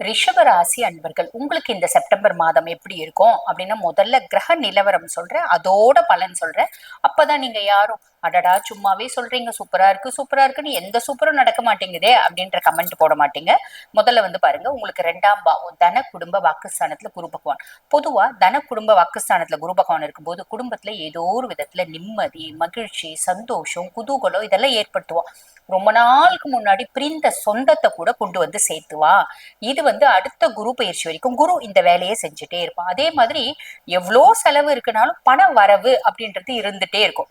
ரிஷபராசி அன்பர்கள் உங்களுக்கு இந்த செப்டம்பர் மாதம் எப்படி இருக்கும் அப்படின்னா முதல்ல கிரக நிலவரம் சொல்றேன் அதோட பலன் சொல்றேன் அப்பதான் நீங்க யாரும் அடடா சும்மாவே சொல்றீங்க சூப்பரா இருக்கு சூப்பரா இருக்குன்னு எந்த சூப்பரும் நடக்க மாட்டேங்குதே அப்படின்ற கமெண்ட் போட மாட்டீங்க. முதல்ல வந்து பாருங்க உங்களுக்கு ரெண்டாம் பாவம் தன குடும்ப வாக்குஸ்தானத்துல குரு பகவான். பொதுவா தன குடும்ப வாக்குஸ்தானத்துல குரு பகவான் இருக்கும்போது குடும்பத்துல ஏதோ ஒரு விதத்துல நிம்மதி மகிழ்ச்சி சந்தோஷம் குதூகலம் இதெல்லாம் ஏற்படுத்துவான். ரொம்ப நாளுக்கு முன்னாடி பிரிந்த சொந்தத்தை கூட கொண்டு வந்து சேர்த்துவா. இது வந்து அடுத்த குரு பயிற்சி வரைக்கும் குரு இந்த வேலையை செஞ்சுட்டே இருப்பான். அதே மாதிரி எவ்வளோ செலவு இருக்குனாலும் பண வரவு அப்படின்றது இருந்துட்டே இருக்கும்.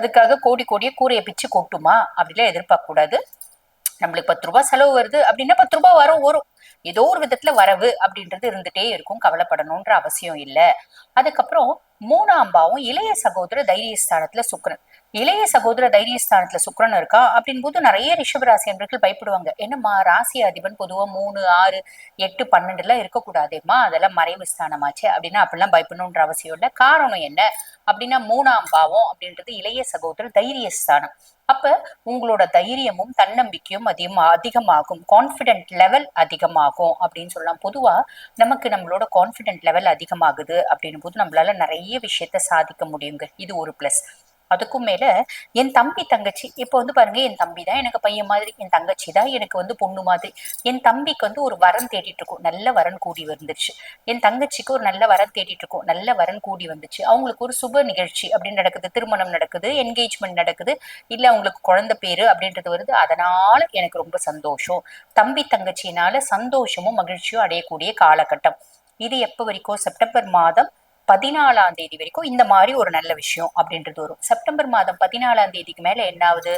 அதுக்காக கோடி கோடியே கூரையை பிச்சு கொட்டுமா அப்படிலாம் எதிர்பார்க்க கூடாது. நம்மளுக்கு பத்து ரூபாய் செலவு வருது அப்படின்னா பத்து ரூபாய் வரும் வரும். ஏதோ ஒரு விதத்துல வரவு அப்படின்றது இருந்துட்டே இருக்கும். கவலைப்படணும்ன்ற அவசியம் இல்லை. அதுக்கப்புறம் மூணாம் பாவம் இளைய சகோதர தைரியஸ்தானத்துல சுக்கரன். இளைய சகோதர தைரியஸ்தானத்துல சுக்கரன் இருக்கா? அப்படின் போது நிறைய ரிஷபராசி அன்பர்கள் பயப்படுவாங்க. என்னம்மா ராசி அதிபன் பொதுவா மூணு ஆறு எட்டு பன்னெண்டு எல்லாம் இருக்கக்கூடாதேம்மா? அதெல்லாம் மறைவு ஸ்தானமாச்சு அப்படின்னா அப்படிலாம் பயப்படணுன்ற அவசியம் இல்லை. காரணம் என்ன அப்படின்னா மூணாம் பாவம் அப்படின்றது இளைய சகோதர தைரியஸ்தானம். அப்ப உங்களோட தைரியமும் தன்னம்பிக்கையும் அதிகம் அதிகமாகும். கான்பிடென்ட் லெவல் அதிகமாகும் அப்படின்னு சொல்லலாம். பொதுவா நமக்கு நம்மளோட கான்பிடென்ட் லெவல் அதிகமாகுது அப்படின்னும் போது நம்மளால நிறைய விஷயத்த சாதிக்க முடியுங்க. இது ஒரு பிளஸ் அதுக்கும் மேல என் தம்பி தங்கச்சி இப்போ வந்து பாருங்க என் தம்பி தான் எனக்கு பையன் மாதிரி என் தங்கச்சி தான் எனக்கு வந்து பொண்ணு மாதிரி. என் தம்பிக்கு வந்து ஒரு வரன் தேடிட்டு இருக்கும். நல்ல வரன் கூடி வந்துருச்சு. என் தங்கச்சிக்கு ஒரு நல்ல வரன் தேடிட்டு இருக்கும். நல்ல வரன் கூடி வந்துச்சு. அவங்களுக்கு ஒரு சுப நிகழ்ச்சி அப்படின்னு நடக்குது. திருமணம் நடக்குது. என்கேஜ்மெண்ட் நடக்குது. இல்ல அவங்களுக்கு குழந்தை பேரு அப்படின்றது வருது. அதனால எனக்கு ரொம்ப சந்தோஷம். தம்பி தங்கச்சினால சந்தோஷமும் மகிழ்ச்சியும் அடையக்கூடிய காலகட்டம். இது எப்போ வரைக்கும்? செப்டம்பர் மாதம் பதினாலாம் தேதி வரைக்கும் இந்த மாதிரி ஒரு நல்ல விஷயம் அப்படின்றது வரும். செப்டம்பர் மாதம் பதினாலாம் தேதிக்கு மேல என்ன ஆகுது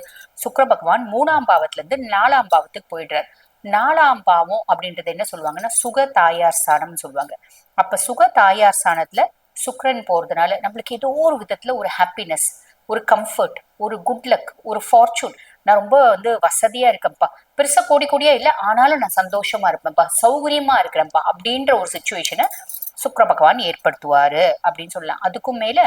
பகவான் மூணாம் பாவத்துல இருந்து நாலாம் பாவத்துக்கு போயிடுறார். நாலாம் பாவம் அப்படின்றது என்ன சொல்லுவாங்கன்னா சுக தாயார் ஸ்தானம்னு சொல்லுவாங்க. அப்ப சுக தாயார் ஸ்தானத்துல சுக்ரன் போறதுனால நம்மளுக்கு ஏதோ ஒரு விதத்துல ஒரு ஹாப்பினஸ் ஒரு கம்ஃபர்ட் ஒரு குட் லக் ஒரு ஃபார்ச்சூன் நான் ரொம்ப வந்து வசதியா இருக்கேன்ப்பா. பெருசா கோடி கோடியா இல்லை ஆனாலும் நான் சந்தோஷமா இருப்பேன்ப்பா சௌகரியமா இருக்கிறேன்ப்பா அப்படின்ற ஒரு சுச்சுவேஷனை சுக்கர பகவான் ஏற்படுத்துவாரு அப்படின்னு சொல்லலாம். அதுக்கும் மேல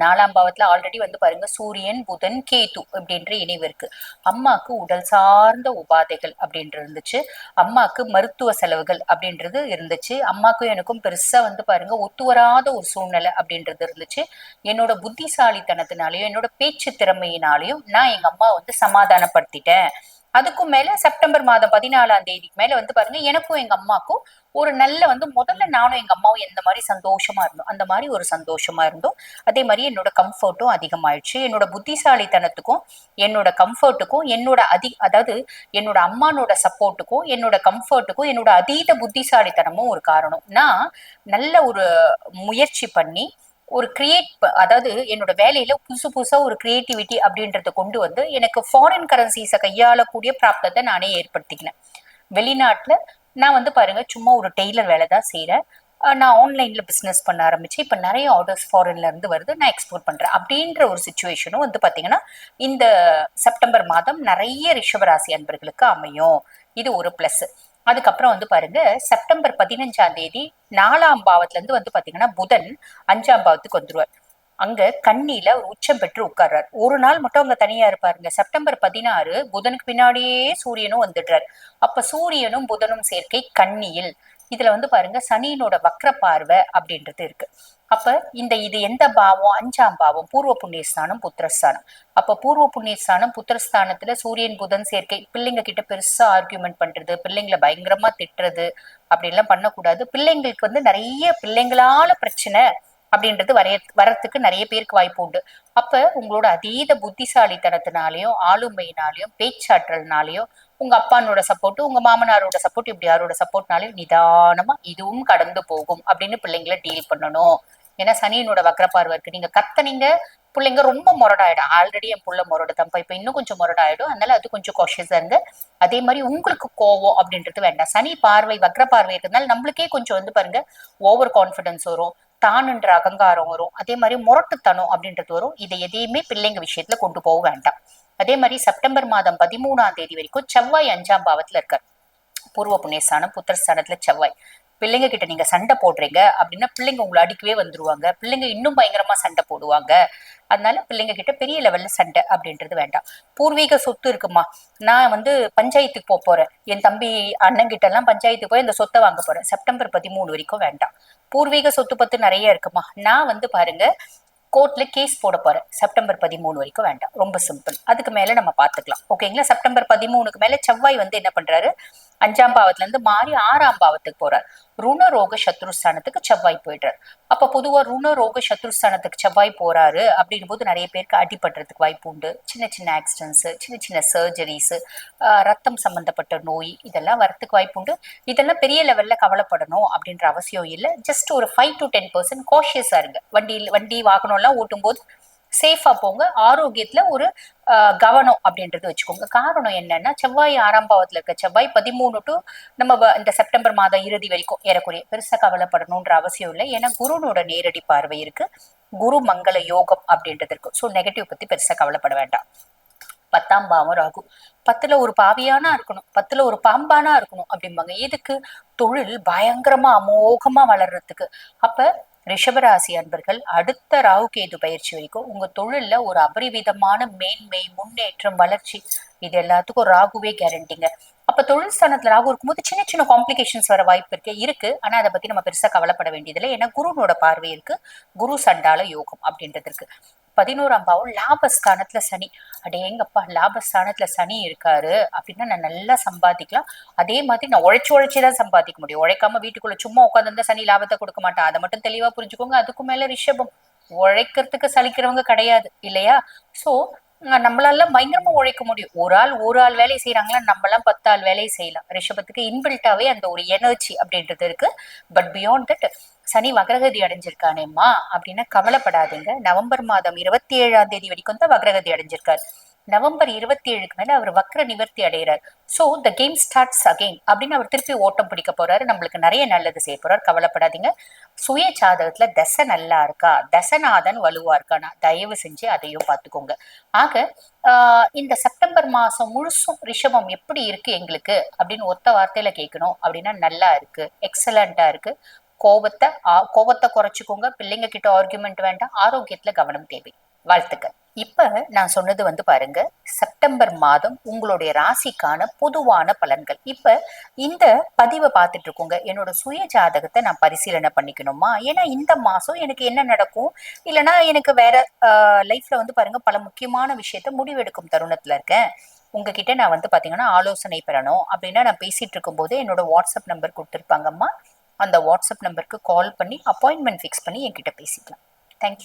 நாலாம் பாவத்துல ஆல்ரெடி வந்து பாருங்க சூரியன் புதன் கேது அப்படின்ற இணைவு இருக்கு. அம்மாக்கு உடல் சார்ந்த உபாதைகள் அப்படின்றது இருந்துச்சு. அம்மாக்கு மருத்துவ செலவுகள் அப்படின்றது இருந்துச்சு. அம்மாக்கும் எனக்கும் பெருசா வந்து பாருங்க ஒத்து வராத ஒரு சூழ்நிலை அப்படின்றது இருந்துச்சு. என்னோட புத்திசாலித்தனத்தினாலையும் என்னோட பேச்சு திறமையினாலையும் நான் எங்க அம்மா வந்து சமாதானப்படுத்திட்டேன். அதுக்கும் மேல செப்டம்பர் மாதம் பதினாலாம் தேதிக்கு மேல வந்து பாருங்க எனக்கும் எங்க அம்மாக்கும் ஒரு நல்ல வந்து முதல்ல நானும் எங்க அம்மாவும் எந்த மாதிரி சந்தோஷமா இருந்தோம். அந்த மாதிரி ஒரு சந்தோஷமா இருந்தோம். அதே மாதிரி என்னோட கம்ஃபர்ட்டும் அதிகமாயிடுச்சு. என்னோட புத்திசாலித்தனத்துக்கும் என்னோட கம்ஃபர்ட்டுக்கும் என்னோட அதி அதாவது என்னோட அம்மானோட சப்போர்ட்டுக்கும் என்னோட கம்ஃபர்ட்டுக்கும் என்னோட அதீத புத்திசாலித்தனமும் ஒரு காரணம். நான் நல்ல ஒரு முயற்சி பண்ணி ஒரு கிரியேட் அதாவது என்னோட வேலையில புதுசு புதுசா ஒரு கிரியேட்டிவிட்டி அப்படின்றத கொண்டு வந்து எனக்கு ஃபாரின் கரன்சிஸை கையாளக்கூடிய பிராப்தத்தை நானே ஏற்படுத்திக்கினேன். வெளிநாட்டுல நான் வந்து பாருங்க சும்மா ஒரு டெய்லர் வேலை தான் செய்யறேன் நான் ஆன்லைன்ல பிஸ்னஸ் பண்ண ஆரம்பிச்சு இப்போ நிறைய ஆர்டர்ஸ் ஃபாரின்ல இருந்து வருது நான் எக்ஸ்போர்ட் பண்றேன். அப்படின்ற ஒரு சுச்சுவேஷனும் வந்து பாத்தீங்கன்னா இந்த செப்டம்பர் மாதம் நிறைய ரிஷபராசி அன்பர்களுக்கு அமையும். இது ஒரு பிளஸ் அதுக்கப்புறம் வந்து பாருங்க செப்டம்பர் பதினஞ்சாம் தேதி நாலாம் பாவத்துல இருந்து வந்து பாத்தீங்கன்னா புதன் அஞ்சாம் பாவத்துக்கு வந்துருவார். அங்க கண்ணில ஒரு உச்சம் பெற்று உட்கார்றாரு. ஒரு நாள் மட்டும் அங்க தனியா இருப்பாருங்க. செப்டம்பர் பதினாறு புதனுக்கு பின்னாடியே சூரியனும் வந்துடுறாரு. அப்ப சூரியனும் புதனும் சேர்க்கை கண்ணியில் இதுல வந்து பாருங்க சனியினோட வக்ர பார்வை அப்படின்றது இருக்கு. அப்ப இந்த இது எந்த பாவம்? அஞ்சாம் பாவம் பூர்வ புண்ணியஸ்தானம் புத்திரஸ்தானம். அப்ப பூர்வ புண்ணியஸ்தானம் புத்திரஸ்தானத்துல சூரியன் புதன் சேர்க்கை பிள்ளைங்க கிட்ட பெருசா ஆர்கியூமெண்ட் பண்றது பிள்ளைங்களை பயங்கரமா திட்டுறது அப்படி எல்லாம் பண்ணக்கூடாது. பிள்ளைங்களுக்கு வந்து நிறைய பிள்ளைங்களால பிரச்சனை அப்படின்றது வரைய வரத்துக்கு நிறைய பேருக்கு வாய்ப்பு உண்டு. அப்ப உங்களோட அதீத புத்திசாலித்தனத்தினாலையும் ஆளுமையினாலையும் பேச்சாற்றல்னாலையும் உங்க அப்பானோட சப்போர்ட் உங்க மாமனாரோட சப்போர்ட் இப்படி யாரோட சப்போர்ட்னாலையும் நிதானமா இதுவும் கடந்து போகும் அப்படின்னு பிள்ளைங்களை டீல் பண்ணணும். ஏன்னா சனியனோட வக்கரப்பார்வை இருக்கு. நீங்க கத்தனீங்க பிள்ளைங்க ரொம்ப முரடாயிடும். ஆல்ரெடி என் புள்ள முரடு தம்பா இப்ப இன்னும் கொஞ்சம் முரடாயிடும். அதனால அது கொஞ்சம் காஷியஸா இருங்க. அதே மாதிரி உங்களுக்கு கோவம் அப்படின்றது வேண்டாம். சனி பார்வை வக்ர பார்வை இருக்கிறதுனால நம்மளுக்கே கொஞ்சம் வந்து பாருங்க ஓவர் கான்பிடன்ஸ் வரும். தானுன்ற அகங்காரம் வரும். அதே மாதிரி முரட்டுத்தனம் அப்படின்றது வரும். இதை எதையுமே பிள்ளைங்க விஷயத்துல கொண்டு போக வேண்டாம். அதே மாதிரி செப்டம்பர் மாதம் பதிமூணாம் தேதி வரைக்கும் செவ்வாய் அஞ்சாம் பாவத்துல இருக்கார். பூர்வ புண்ணியஸ்தானம் புத்திரஸ்தானத்துல செவ்வாய். பிள்ளைங்க கிட்ட நீங்க சண்டை போடுறீங்க அப்படின்னா பிள்ளைங்க உங்களை அடிக்கவே வந்துருவாங்க. பிள்ளைங்க இன்னும் பயங்கரமா சண்டை போடுவாங்க. அதனால பிள்ளைங்க கிட்ட பெரிய லெவல்ல சண்டை அப்படின்றது வேண்டாம். பூர்வீக சொத்து இருக்குமா? நான் வந்து பஞ்சாயத்துக்கு போக போறேன். என் தம்பி அண்ணன் கிட்ட எல்லாம் பஞ்சாயத்துக்கு போய் இந்த சொத்தை வாங்க போறேன். செப்டம்பர் பதிமூணு வரைக்கும் வேண்டாம். பூர்வீக சொத்து பத்து நிறைய இருக்குமா? நான் வந்து பாருங்க கோர்ட்ல கேஸ் போட போறேன் செப்டம்பர் பதிமூணு வரைக்கும் வேண்டாம். ரொம்ப சிம்பிள் அதுக்கு மேல நம்ம பாத்துக்கலாம். ஓகேங்களா செப்டம்பர் பதிமூணுக்கு மேல செவ்வாய் வந்து என்ன பண்றாரு? அஞ்சாம் பாவத்துல இருந்து மாறி ஆறாம் பாவத்துக்கு போறார். ருண ரோக சத்ருஸ்தானத்துக்கு செவ்வாய் போயிடுறார். அப்ப பொதுவா ருண ரோக சத்ருஸ்தானத்துக்கு செவ்வாய் போறாரு அப்படின் போது நிறைய பேருக்கு அடிபடுறதுக்கு வாய்ப்பு உண்டு. சின்ன சின்ன ஆக்சிடென்ட்ஸ் சின்ன சின்ன சர்ஜரிஸ் ரத்தம் சம்பந்தப்பட்ட நோய் இதெல்லாம் வரத்துக்கு வாய்ப்பு உண்டு. இதெல்லாம் பெரிய லெவல்ல கவலைப்படணும் அப்படின்ற அவசியம் இல்லை. ஜஸ்ட் ஒரு ஃபைவ் டு டென் பர்சன்ட் காஷியஸா இருங்க. வண்டி வண்டி வாகனம்லாம் ஓட்டும் போது சேஃபா போங்க. ஆரோக்கியத்துல ஒரு கவனம் அப்படின்றது வச்சுக்கோங்க. காரணம் என்னன்னா செவ்வாய் ஆறாம் பாவத்துல இருக்க செவ்வாய் பதிமூணு டு நம்ம இந்த செப்டம்பர் மாதம் இறுதி வரைக்கும் ஏறக்குறைய பெருசா கவலைப்படணுன்ற அவசியம் இல்லை. ஏன்னா குருனோட நேரடி பார்வை இருக்கு. குரு மங்கள யோகம் அப்படின்றது இருக்கு. ஸோ நெகட்டிவ் பத்தி பெருசா கவலைப்பட வேண்டாம். பத்தாம் பாவம் ராகு. பத்துல ஒரு பாவியானா இருக்கணும். பத்துல ஒரு பாம்பானா இருக்கணும் அப்படிம்பாங்க. எதுக்கு? தொழில் பயங்கரமா அமோகமா வளர்றதுக்கு. அப்ப ரிஷபராசி அன்பர்கள் அடுத்த ராகு கேது பயிற்சி வரைக்கும் உங்க தொழில்ல ஒரு அபரிவிதமான மேன்மை முன்னேற்றம் வளர்ச்சி இது எல்லாத்துக்கும் ராகுவே கேரண்டிங்க அப்ப தொழில் ஸ்தானத்துல ராகு இருக்கும்போது சின்ன சின்ன காம்ப்ளிகேஷன்ஸ் வர வாய்ப்பு இருக்கு இருக்கு. ஆனா அதை பத்தி நம்ம பெருசா கவலைப்பட வேண்டியதில்லை. ஏன்னா குருனோட பார்வை இருக்கு. குரு சண்டால யோகம் அப்படின்றது இருக்கு. பதினோராம் பாவம் லாபஸ்தானத்துல சனி. அடேங்கப்பா லாபஸ்தானத்துல சனி இருக்காரு அப்படின்னா நான் நல்லா சம்பாதிக்கலாம். அதே மாதிரி நான் உழைச்சு உழைச்சிதான் சம்பாதிக்க முடியும். உழைக்காம வீட்டுக்குள்ள சும்மா உட்காந்து சனி லாபத்தை கொடுக்க மாட்டான். அதை மட்டும் தெளிவா புரிஞ்சுக்கோங்க. அதுக்கும் மேல ரிஷபம். உழைக்கிறதுக்கு சலிக்கிறவங்க கிடையாது. இல்லையா? சோ நம்மளால பயங்கரமா உழைக்க முடியும். ஒரு ஆள் ஒரு ஆள் வேலையை செய்யறாங்களா நம்மளாம் பத்து ஆள் வேலையை செய்யலாம். ரிஷபத்துக்கு இன்பில்ட்டாவே அந்த ஒரு எனர்ஜி அப்படின்றது இருக்கு. பட் பியாண்ட் தட் சனி வக்ரகதி அடைஞ்சிருக்கானேம்மா அப்படின்னா கவலைப்படாதீங்க. நவம்பர் மாதம் இருபத்தி ஏழாம் தேதி வரைக்கும் தான் வக்ரகதி அடைஞ்சிருக்காரு. நவம்பர் இருபத்தி ஏழுக்கு மேல அவர் வக்ர நிவர்த்தி அடைகிறார் so the game starts again அப்படின்னு அவர் திருப்பி ஓட்டம் பிடிக்க போறாரு. நம்மளுக்கு நிறைய நல்லது செய்ய போறாரு. கவலைப்படாதீங்க. சுய சாதகத்துல தசை நல்லா இருக்கா? தசநாதன் வலுவா இருக்கானா? தயவு செஞ்சு அதையும் பார்த்துக்கோங்க. ஆக இந்த செப்டம்பர் மாசம் முழுசும் ரிஷபம் எப்படி இருக்கு எங்களுக்கு? அப்படின்னு ஒத்த வார்த்தையில கேட்கணும். அப்படின்னா நல்லா இருக்கு. எக்ஸலண்டா இருக்கு. கோபத்தை கோபத்தை குறைச்சிக்கோங்க. பிள்ளைங்க கிட்ட ஆர்குமெண்ட் வேண்டாம். ஆரோக்கியத்துல கவனம் தேவை. வாழ்த்துக்கள். இப்ப நான் சொன்னது வந்து பாருங்க செப்டம்பர் மாதம் உங்களுடைய ராசிக்கான பொதுவான பலன்கள். இப்ப இந்த பதிவை பார்த்துட்டு இருக்கோங்க. என்னோட சுய ஜாதகத்தை நான் பரிசீலனை பண்ணிக்கணுமா? ஏன்னா இந்த மாசம் எனக்கு என்ன நடக்கும்? இல்லைன்னா எனக்கு வேற லைஃப்ல வந்து பாருங்க பல முக்கியமான விஷயத்த முடிவெடுக்கும் தருணத்துல இருக்கேன். உங்ககிட்ட நான் வந்து பாத்தீங்கன்னா ஆலோசனை பெறணும் அப்படின்னா நான் பேசிட்டு இருக்கும்போது என்னோட வாட்ஸ்அப் நம்பர் கொடுத்துருப்பாங்கம்மா. அந்த வாட்ஸ்அப் நம்பருக்கு கால் பண்ணி அப்பாயின்மெண்ட் ஃபிக்ஸ் பண்ணி என்கிட்ட பேசிக்கலாம். தேங்க்யூ